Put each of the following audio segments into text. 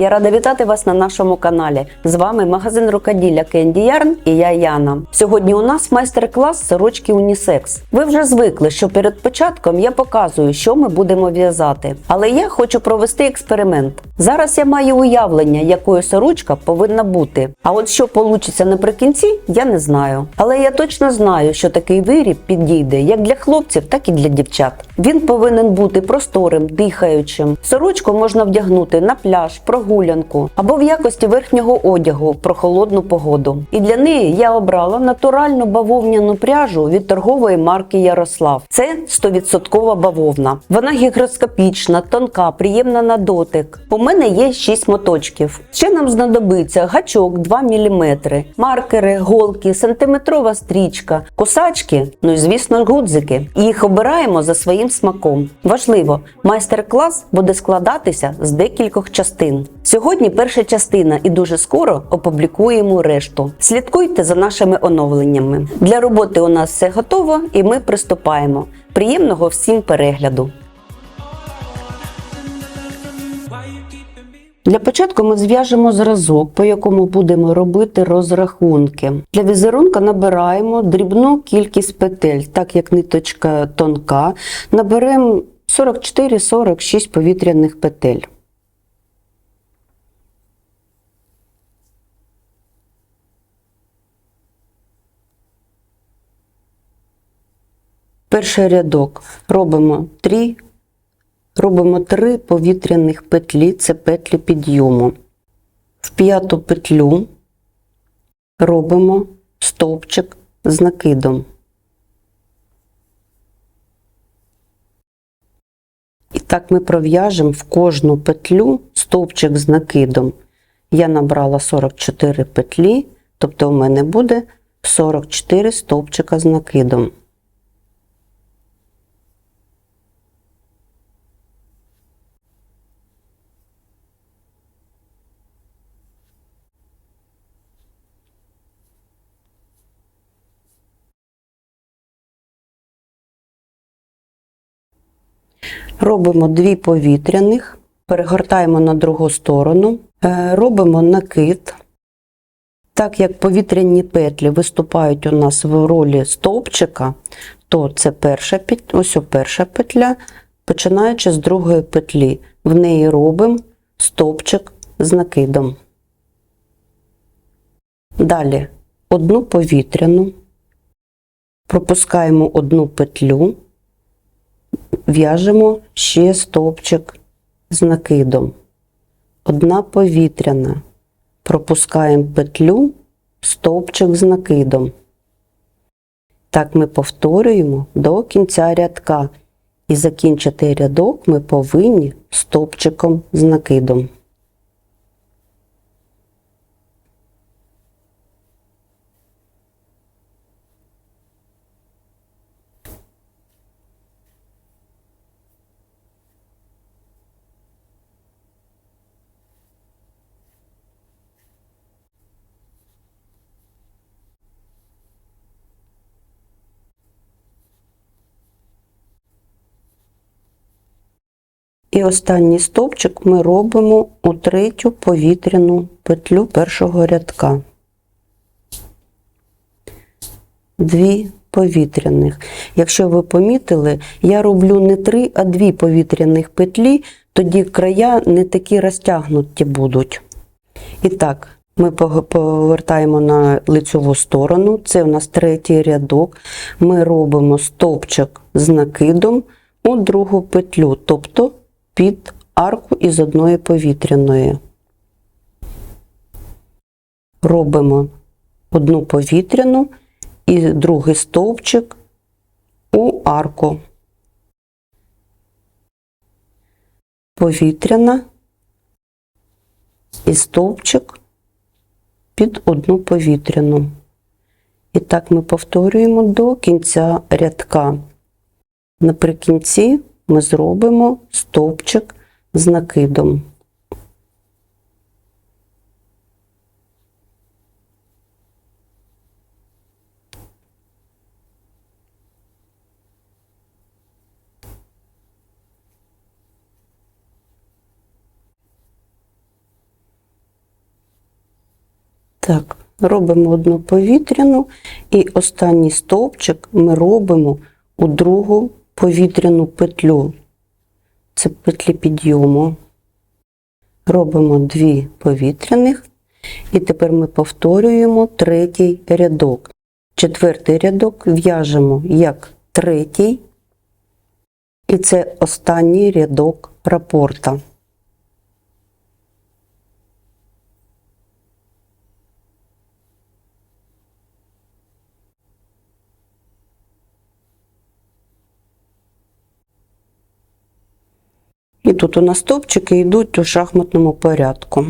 Я рада вітати вас на нашому каналі. З вами магазин рукоділля Candy Yarn і я Яна. Сьогодні у нас майстер-клас сорочки унісекс. Ви вже звикли, що перед початком я показую, що ми будемо в'язати. Але я хочу провести експеримент. Зараз я маю уявлення, якою сорочка повинна бути. А от що вийде наприкінці, я не знаю. Але я точно знаю, що такий виріб підійде як для хлопців, так і для дівчат. Він повинен бути просторим, дихаючим. Сорочку можна вдягнути на пляж, прогулянку або в якості верхнього одягу в прохолодну погоду. І для неї я обрала натуральну бавовняну пряжу від торгової марки Ярослав. Це 100% бавовна. Вона гігроскопічна, тонка, приємна на дотик. У мене є 6 моточків. Ще нам знадобиться гачок 2 мм, маркери, голки, сантиметрова стрічка, косачки, ну і звісно гудзики. Їх обираємо за своїм смаком. Важливо, майстер-клас буде складатися з декількох частин. Сьогодні перша частина, і дуже скоро опублікуємо решту. Слідкуйте за нашими оновленнями. Для роботи у нас все готово, і ми приступаємо. Приємного всім перегляду! Для початку ми зв'яжемо зразок, по якому будемо робити розрахунки. Для візерунка набираємо дрібну кількість петель, так як ниточка тонка, наберемо 44-46 повітряних петель. Перший рядок робимо 3 Робимо 3 повітряних петлі, це петлі підйому. В п'яту петлю робимо стовпчик з накидом. І так ми пров'яжемо в кожну петлю стовпчик з накидом. Я набрала 44 петлі, тобто у мене буде 44 стовпчика з накидом. Робимо дві повітряних, перегортаємо на другу сторону, е, робимо накид. Так як повітряні петлі виступають у нас в ролі стовпчика, то це перша петля, ось перша петля, починаючи з другої петлі. В неї робимо стовпчик з накидом. Далі одну повітряну, пропускаємо одну петлю в'яжемо ще стовпчик з накидом. Одна повітряна. Пропускаємо петлю, стовпчик з накидом. Так ми повторюємо до кінця рядка. І закінчити рядок ми повинні стовпчиком з накидом. І останній стовпчик ми робимо у третю повітряну петлю першого рядка. Дві повітряних. Якщо ви помітили, я роблю не три, а дві повітряних петлі, тоді края не такі розтягнуті будуть. І так, ми повертаємо на лицьову сторону, це у нас третій рядок. Ми робимо стовпчик з накидом у другу петлю, тобто під арку із одної повітряної. Робимо одну повітряну і другий стовпчик у арку. Повітряна і стовпчик під одну повітряну. І так ми повторюємо до кінця рядка. Наприкінці ми зробимо стовпчик з накидом. Так, робимо одну повітряну і останній стовпчик ми робимо у другу повітряну петлю. Це петлі підйому. Робимо дві повітряних, і тепер ми повторюємо третій рядок. Четвертий рядок в'яжемо як третій, і це останній рядок рапорта. І тут у нас стовпчики йдуть у шахматному порядку.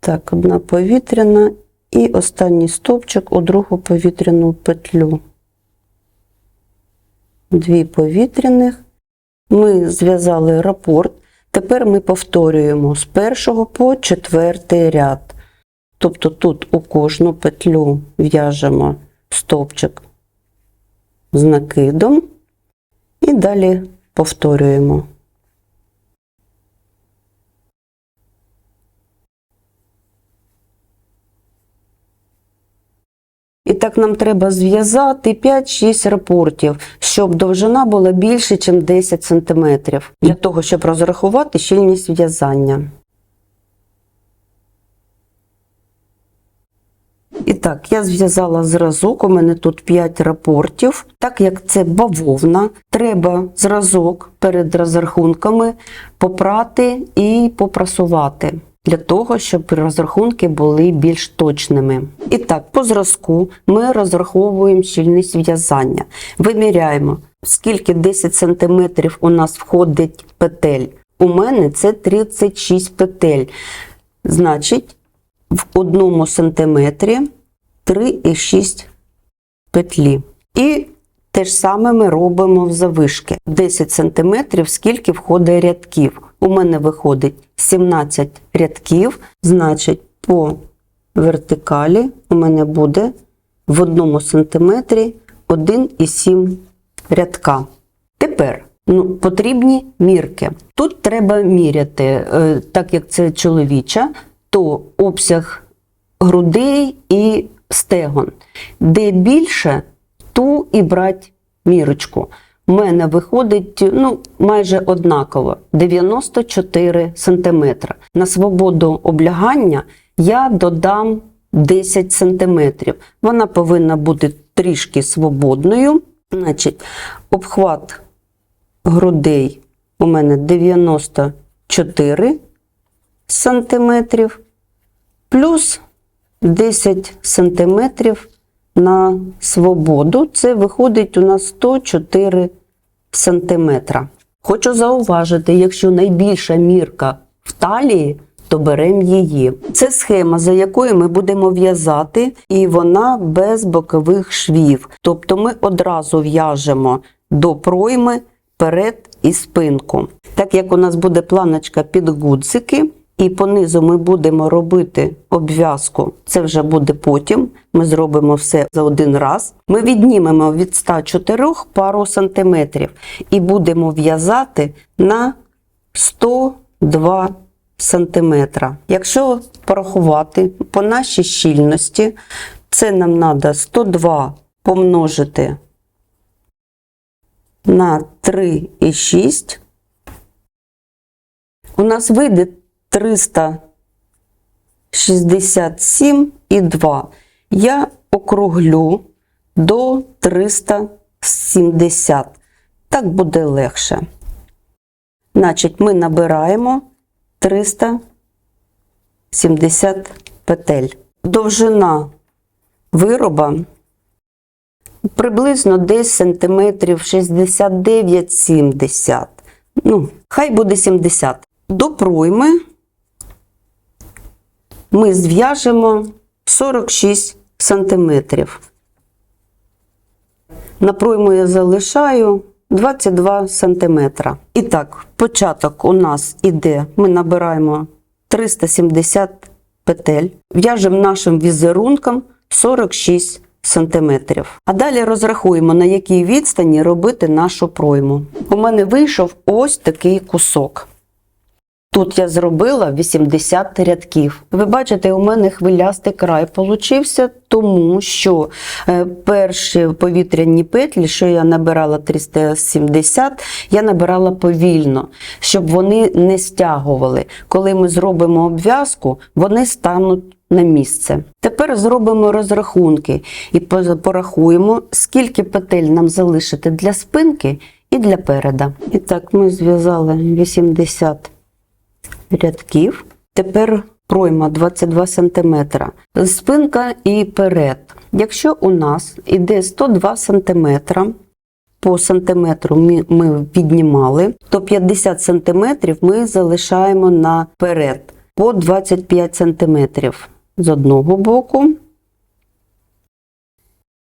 Так, одна повітряна і останній стовпчик у другу повітряну петлю. Дві повітряних. Ми зв'язали рапорт. Тепер ми повторюємо з першого по четвертий ряд. Тобто тут у кожну петлю в'яжемо стовпчик з накидом. І далі повторюємо. І так нам треба зв'язати 5-6 рапортів, щоб довжина була більше, ніж 10 см, для того, щоб розрахувати щільність в'язання. І так, я зв'язала зразок, у мене тут 5 рапортів. Так як це бавовна, треба зразок перед розрахунками попрати і попрасувати. Для того, щоб розрахунки були більш точними. І так, по зразку ми розраховуємо щільність в'язання. Виміряємо, скільки 10 см у нас входить петель. У мене це 36 петель. Значить, в одному сантиметрі 3,6 петлі. І те ж саме ми робимо в завишки. 10 см, скільки входить рядків. У мене виходить 17 рядків, значить, по вертикалі у мене буде в одному сантиметрі 1,7 рядка. Тепер ну, потрібні мірки. Тут треба міряти, е, так як це чоловіча, то обсяг грудей і стегон. Де більше, ту і брати мірочку. У мене виходить ну, майже однаково 94 см. На свободу облягання я додам 10 см. Вона повинна бути трішки свободною. Значить, обхват грудей у мене 94 см, плюс 10 см на свободу. Це виходить у нас 104 см. Хочу зауважити, якщо найбільша мірка в талії, то беремо її. Це схема, за якою ми будемо в'язати, і вона без бокових швів. Тобто ми одразу в'яжемо до пройми перед і спинку. Так як у нас буде планочка під гудзики, і по низу ми будемо робити обв'язку, це вже буде потім. Ми зробимо все за один раз. Ми віднімемо від 104 пару сантиметрів і будемо в'язати на 102 сантиметра. Якщо порахувати по нашій щільності, це нам треба 102 помножити на 3,6. У нас вийде 367,2. Я округлю до 370. Так буде легше. Значить, ми набираємо 370 петель. Довжина вироба приблизно десь сантиметрів 69-70. Ну, хай буде 70. До пройми ми зв'яжемо 46 сантиметрів. На пройму я залишаю 22 сантиметра. І так, початок у нас іде, ми набираємо 370 петель, в'яжемо нашим візерунком 46 сантиметрів. А далі розрахуємо, на якій відстані робити нашу пройму. У мене вийшов ось такий кусок. Тут я зробила 80 рядків. Ви бачите, у мене хвилястий край получився, тому що е, перші повітряні петлі, що я набирала 370, я набирала повільно, щоб вони не стягували. Коли ми зробимо обв'язку, вони стануть на місце. Тепер зробимо розрахунки і порахуємо, скільки петель нам залишити для спинки і для переда. І так, ми зв'язали 80 рядків. Тепер пройма 22 см. Спинка і перед. Якщо у нас іде 102 см, по сантиметру ми, ми піднімали, то 50 см ми залишаємо наперед по 25 см з одного боку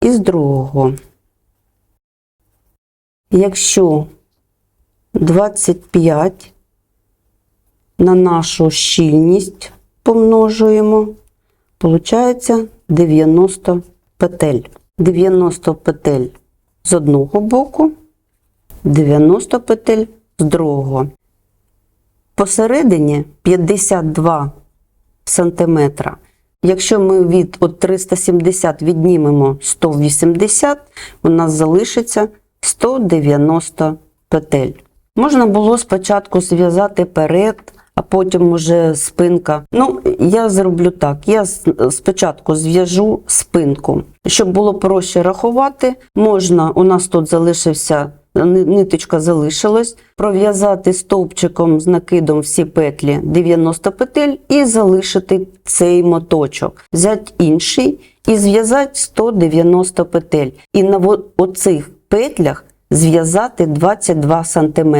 і з другого. Якщо 25 на нашу щільність помножуємо, получається 90 петель. 90 петель з одного боку, 90 петель з другого. Посередині 52 сантиметра. Якщо ми від от 370 віднімемо 180, у нас залишиться 190 петель. Можна було спочатку зв'язати перед, а потім уже спинка. Ну, я зроблю так: я спочатку зв'яжу спинку. Щоб було проще рахувати, можна, у нас тут залишився. Ниточка залишилась, пров'язати стовпчиком з накидом всі петлі 90 петель і залишити цей моточок. Взяти інший і зв'язати 190 петель. І на оцих петлях зв'язати 22 см.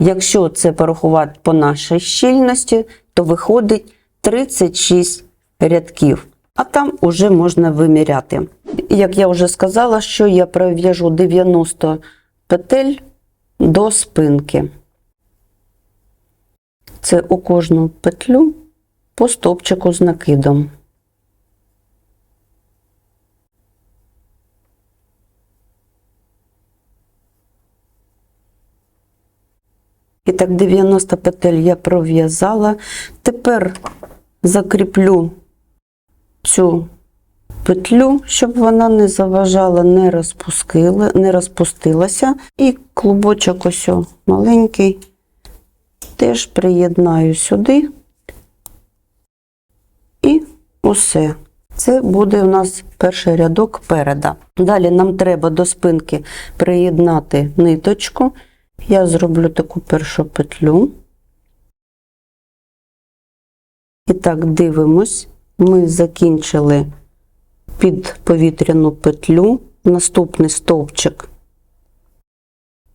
Якщо це порахувати по нашій щільності, то виходить 36 рядків. А там уже можна виміряти. Як я вже сказала, що я пров'яжу 90 петель до спинки. Це у кожну петлю по стовпчику з накидом. І так 90 петель я пров'язала. Тепер закріплю цю петлю, щоб вона не заважала, не розпускила, не розпустилася. І клубочок ось маленький теж приєднаю сюди. І усе. Це буде у нас перший рядок переда. Далі нам треба до спинки приєднати ниточку. Я зроблю таку першу петлю. І так, дивимось. Ми закінчили під повітряну петлю. Наступний стовпчик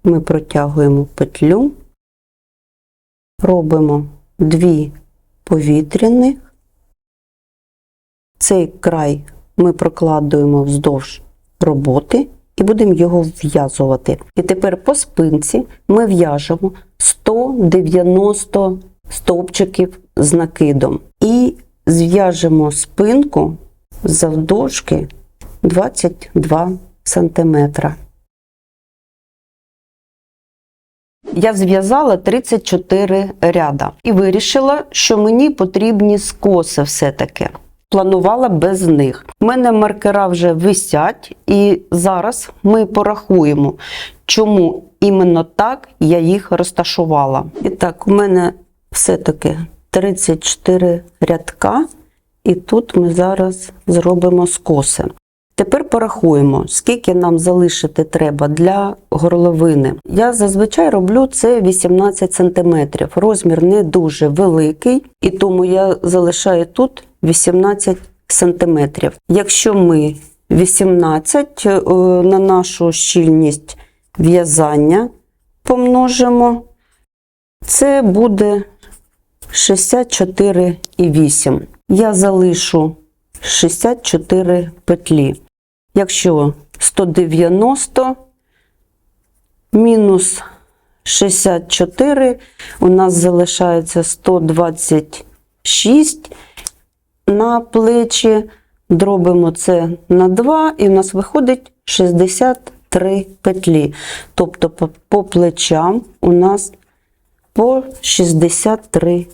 ми протягуємо петлю, робимо дві повітряних. Цей край ми прокладуємо вздовж роботи і будемо його в'язувати. І тепер по спинці ми в'яжемо 190 стовпчиків з накидом. І зв'яжемо спинку завдовжки 22 сантиметра. Я зв'язала 34 ряда і вирішила, що мені потрібні скоси все-таки. Планувала без них. У мене маркера вже висять, і зараз ми порахуємо, чому іменно так я їх розташувала. І так, у мене все-таки 34 рядка, і тут ми зараз зробимо скоси. Тепер порахуємо, скільки нам залишити треба для горловини. Я зазвичай роблю це 18 см. Розмір не дуже великий, і тому я залишаю тут 18 см. Якщо ми 18 е, на нашу щільність в'язання помножимо, це буде 64,8. Я залишу 64 петлі. Якщо 190 мінус 64, у нас залишається 126 на плечі, дробимо це на 2, і у нас виходить 63 петлі. Тобто по плечам у нас по 63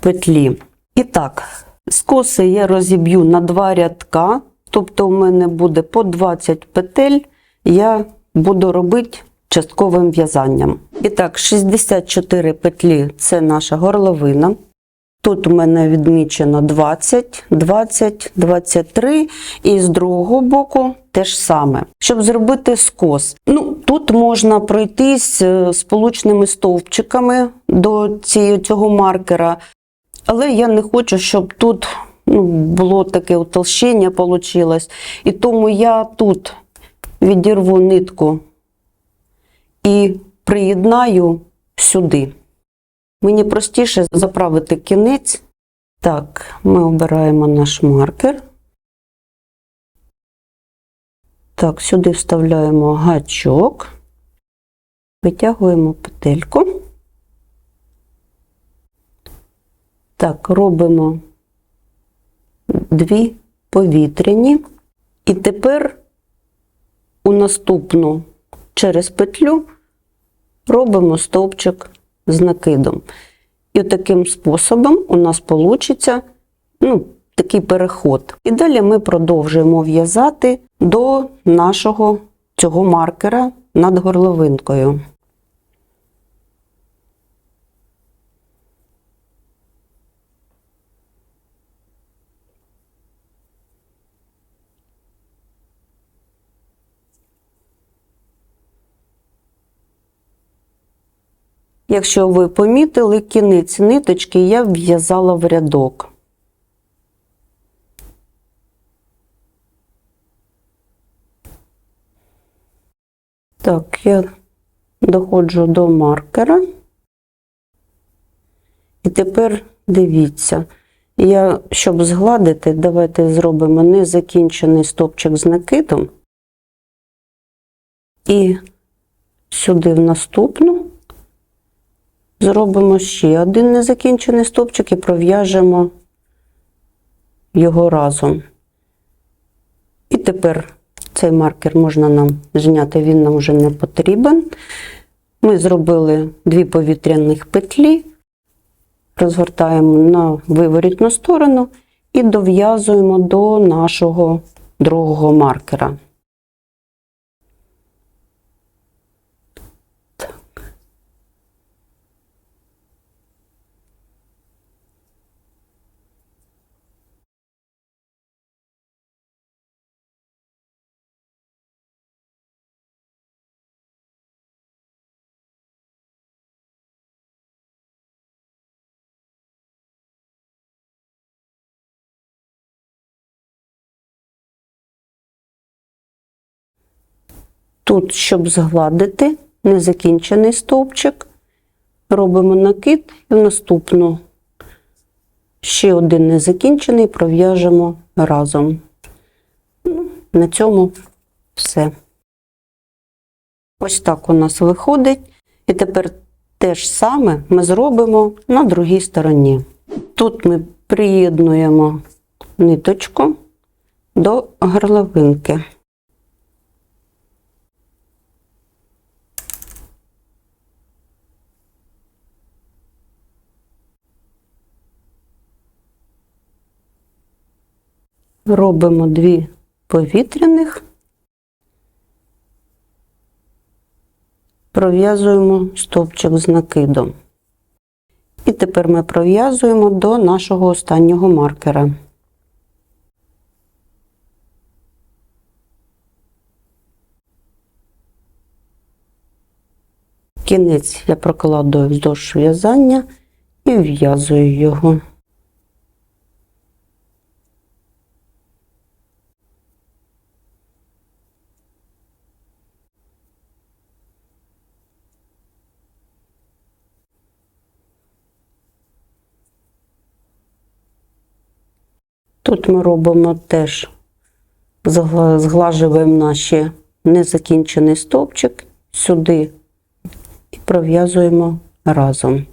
петлі. І так, скоси я розіб'ю на два рядка, тобто у мене буде по 20 петель, я буду робити частковим в'язанням. І так, 64 петлі це наша горловина. Тут у мене відмічено 20, 20, 23 і з другого боку те ж саме. Щоб зробити скос. Ну, тут можна пройтись е, сполучними стовпчиками до цього маркера, але я не хочу, щоб тут ну, було таке утолщення вийшло. І тому я тут відірву нитку і приєднаю сюди. Мені простіше заправити кінець. Так, ми обираємо наш маркер. Так, сюди вставляємо гачок, витягуємо петельку. Так, робимо дві повітряні. І тепер у наступну через петлю робимо стовпчик з накидом. І таким способом у нас вийде ну, такий переход. І далі ми продовжуємо в'язати до нашого цього маркера над горловинкою. Якщо ви помітили, кінець ниточки я в'язала в рядок. Так, я доходжу до маркера. І тепер дивіться, я, щоб згладити, давайте зробимо незакінчений стопчик з накидом. І сюди в наступну зробимо ще один незакінчений стовпчик і пров'яжемо його разом. І тепер цей маркер можна нам зняти, він нам вже не потрібен. Ми зробили дві повітряних петлі, розгортаємо на виворітну сторону і дов'язуємо до нашого другого маркера. Тут, щоб згладити незакінчений стовпчик, робимо накид і в наступну ще один незакінчений пров'яжемо разом. Ну, На цьому все. Ось так у нас виходить. І тепер те ж саме ми зробимо на другій стороні. Тут ми приєднуємо ниточку до горловинки. Робимо дві повітряних, пров'язуємо стовпчик з накидом. І тепер ми пров'язуємо до нашого останнього маркера. Кінець я прокладую вздовж в'язання і в'язую його. Тут ми робимо теж, зглажуємо наші незакінчений стовпчик сюди і пров'язуємо разом.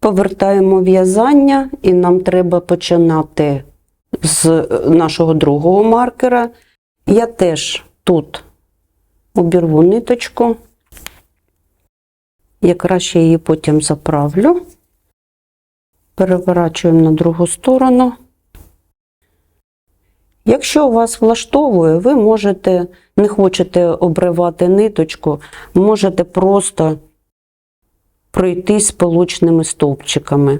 Повертаємо в'язання, і нам треба починати з нашого другого маркера. Я теж тут обірву ниточку Я її потім заправлю. Переворачуємо на другу сторону. Якщо вас влаштовує, ви можете, не хочете обривати ниточку, можете просто пройти з получними стовпчиками.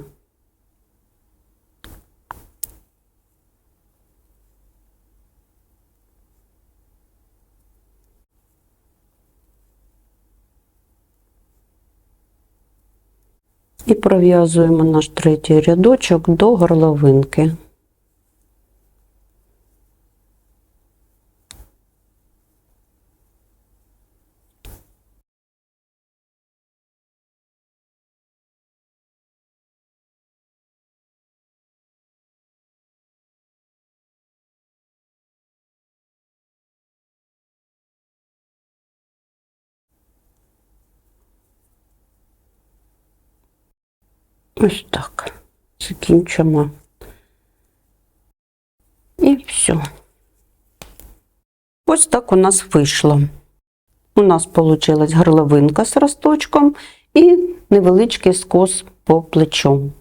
І пров'язуємо наш третій рядочок до горловинки. Ось так. Закінчимо. І все. Ось так у нас вийшло. У нас вийшла горловинка з росточком і невеличкий скос по плечу.